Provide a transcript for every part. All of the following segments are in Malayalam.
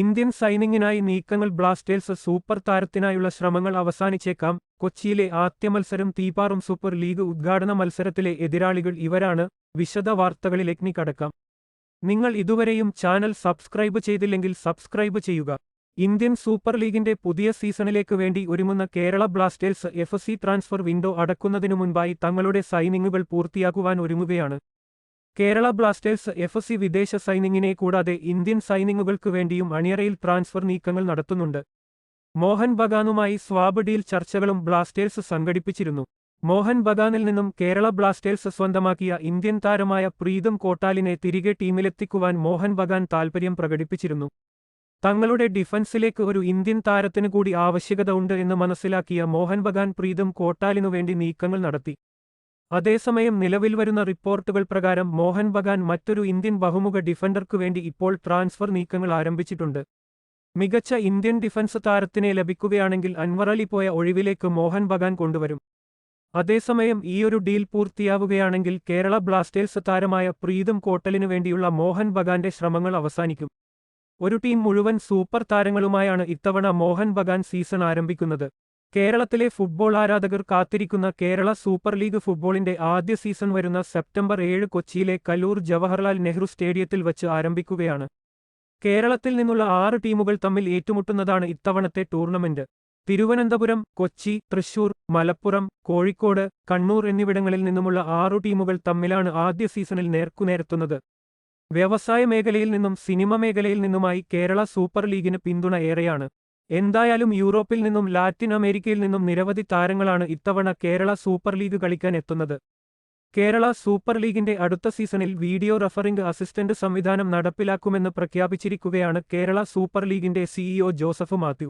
ഇന്ത്യൻ സൈനിങ്ങിനായി നീക്കങ്ങൾ ബ്ലാസ്റ്റേഴ്സ് സൂപ്പർ താരത്തിനായുള്ള ശ്രമങ്ങൾ അവസാനിച്ചേക്കാം. കൊച്ചിയിലെ ആദ്യ മത്സരം തീപാറും സൂപ്പർ ലീഗ് ഉദ്ഘാടന മത്സരത്തിലെ എതിരാളികൾ ഇവരാണ്. വിശദ വാർത്തകളിലേക്ക് കടക്കാം. നിങ്ങൾ ഇതുവരെയും ചാനൽ സബ്സ്ക്രൈബ് ചെയ്തില്ലെങ്കിൽ സബ്സ്ക്രൈബ് ചെയ്യുക. ഇന്ത്യൻ സൂപ്പർ ലീഗിന്റെ പുതിയ സീസണിലേക്ക് വേണ്ടി ഒരുങ്ങുന്ന Kerala Blasters F transfer window അടക്കുന്നതിനു മുൻപായി തങ്ങളുടെ സൈനിങ്ങുകൾ പൂർത്തിയാക്കുവാൻ ഒരുങ്ങുകയാണ്. കേരള ബ്ലാസ്റ്റേഴ്സ് എഫ് സി വിദേശ സൈനിങ്ങിനെ കൂടാതെ ഇന്ത്യൻ സൈനിങ്ങുകൾക്ക് വേണ്ടിയും അണിയറയിൽ ട്രാൻസ്ഫർ നീക്കങ്ങൾ നടത്തുന്നുണ്ട്. മോഹൻ ബഗാനുമായി സ്വാബ് ഡീൽ ചർച്ചകളും ബ്ലാസ്റ്റേഴ്സ് സംഘടിപ്പിച്ചിരുന്നു. മോഹൻ ബഗാനിൽ നിന്നും കേരള ബ്ലാസ്റ്റേഴ്സ് സ്വന്തമാക്കിയ ഇന്ത്യൻ താരമായ പ്രീതം കോട്ടാലിനെ തിരികെ ടീമിലെത്തിക്കുവാൻ മോഹൻ ബഗാൻ താൽപര്യം പ്രകടിപ്പിച്ചിരുന്നു. തങ്ങളുടെ ഡിഫൻസിലേക്ക് ഒരു ഇന്ത്യൻ താരത്തിനു കൂടി ആവശ്യകത ഉണ്ട് എന്ന് മനസ്സിലാക്കിയ മോഹൻ ബഗാൻ പ്രീതം കോട്ടാലിനു വേണ്ടി നീക്കങ്ങൾ നടത്തി. അതേസമയം നിലവിൽ വരുന്ന റിപ്പോർട്ടുകൾ പ്രകാരം മോഹൻ ബഗാൻ മറ്റൊരു ഇന്ത്യൻ ബഹുമുഖ ഡിഫൻഡർക്കു വേണ്ടി ഇപ്പോൾ ട്രാൻസ്ഫർ നീക്കങ്ങൾ ആരംഭിച്ചിട്ടുണ്ട്. മികച്ച ഇന്ത്യൻ ഡിഫൻസ് താരത്തിനെ ലഭിക്കുകയാണെങ്കിൽ അൻവർ അലി പോയ ഒഴിവിലേക്ക് മോഹൻ ബഗാൻ കൊണ്ടുവരും. അതേസമയം ഈയൊരു ഡീൽ പൂർത്തിയാവുകയാണെങ്കിൽ കേരള ബ്ലാസ്റ്റേഴ്സ് താരമായ പ്രീതം കോട്ടലിനു വേണ്ടിയുള്ള മോഹൻ ബഗാന്റെ ശ്രമങ്ങൾ അവസാനിക്കും. ഒരു ടീം മുഴുവൻ സൂപ്പർ താരങ്ങളുമായാണ് ഇത്തവണ മോഹൻ ബഗാൻ സീസൺ ആരംഭിക്കുന്നത്. കേരളത്തിലെ ഫുട്ബോൾ ആരാധകർ കാത്തിരിക്കുന്ന കേരള സൂപ്പർ ലീഗ് ഫുട്ബോളിന്റെ ആദ്യ സീസൺ വരുന്ന സെപ്റ്റംബർ ഏഴ് കൊച്ചിയിലെ കലൂർ ജവഹർലാൽ നെഹ്റു സ്റ്റേഡിയത്തിൽ വച്ച് ആരംഭിക്കുകയാണ്. കേരളത്തിൽ നിന്നുള്ള ആറ് ടീമുകൾ തമ്മിൽ ഏറ്റുമുട്ടുന്നതാണ് ഇത്തവണത്തെ ടൂർണമെന്റ്. തിരുവനന്തപുരം കൊച്ചി തൃശൂർ മലപ്പുറം കോഴിക്കോട് കണ്ണൂർ എന്നിവിടങ്ങളിൽ നിന്നുമുള്ള ആറു ടീമുകൾ തമ്മിലാണ് ആദ്യ സീസണിൽ നേർക്കുനേരത്തുന്നത് വ്യവസായ മേഖലയിൽ നിന്നും സിനിമ മേഖലയിൽ നിന്നുമായി കേരള സൂപ്പർ ലീഗിന് പിന്തുണ ഏറെയാണ് എന്തായാലും യൂറോപ്പിൽ നിന്നും ലാറ്റിൻ അമേരിക്കയിൽ നിന്നും നിരവധി താരങ്ങളാണ് ഇത്തവണ കേരള സൂപ്പർ ലീഗ് കളിക്കാൻ എത്തുന്നത്. കേരള സൂപ്പർ ലീഗിന്റെ അടുത്ത സീസണിൽ വീഡിയോ റഫറിംഗ് അസിസ്റ്റന്റ് സംവിധാനം നടപ്പിലാക്കുമെന്ന് പ്രഖ്യാപിച്ചിരിക്കുകയാണ് കേരള സൂപ്പർ ലീഗിന്റെ സിഇഒ ജോസഫ് മാത്യു.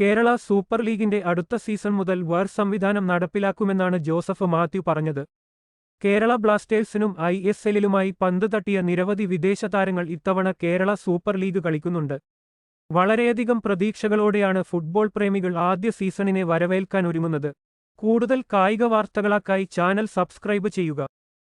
കേരള സൂപ്പർ ലീഗിന്റെ അടുത്ത സീസൺ മുതൽ വർ സംവിധാനം നടപ്പിലാക്കുമെന്നാണ് ജോസഫ് മാത്യു പറഞ്ഞത്. കേരള ബ്ലാസ്റ്റേഴ്സിനും ഐ എസ് എല്ലിലുമായി പന്ത് തട്ടിയ നിരവധി വിദേശ താരങ്ങൾ ഇത്തവണ കേരള സൂപ്പർ ലീഗ് കളിക്കുന്നുണ്ട്. വളരെയധികം പ്രതീക്ഷകളോടെയാണ് ഫുട്ബോൾ പ്രേമികൾ ആദ്യ സീസണിനെ വരവേൽക്കാൻ ഒരുങ്ങുന്നത്. കൂടുതൽ കായിക വാർത്തകളാക്കായി ചാനൽ സബ്സ്ക്രൈബ് ചെയ്യുക.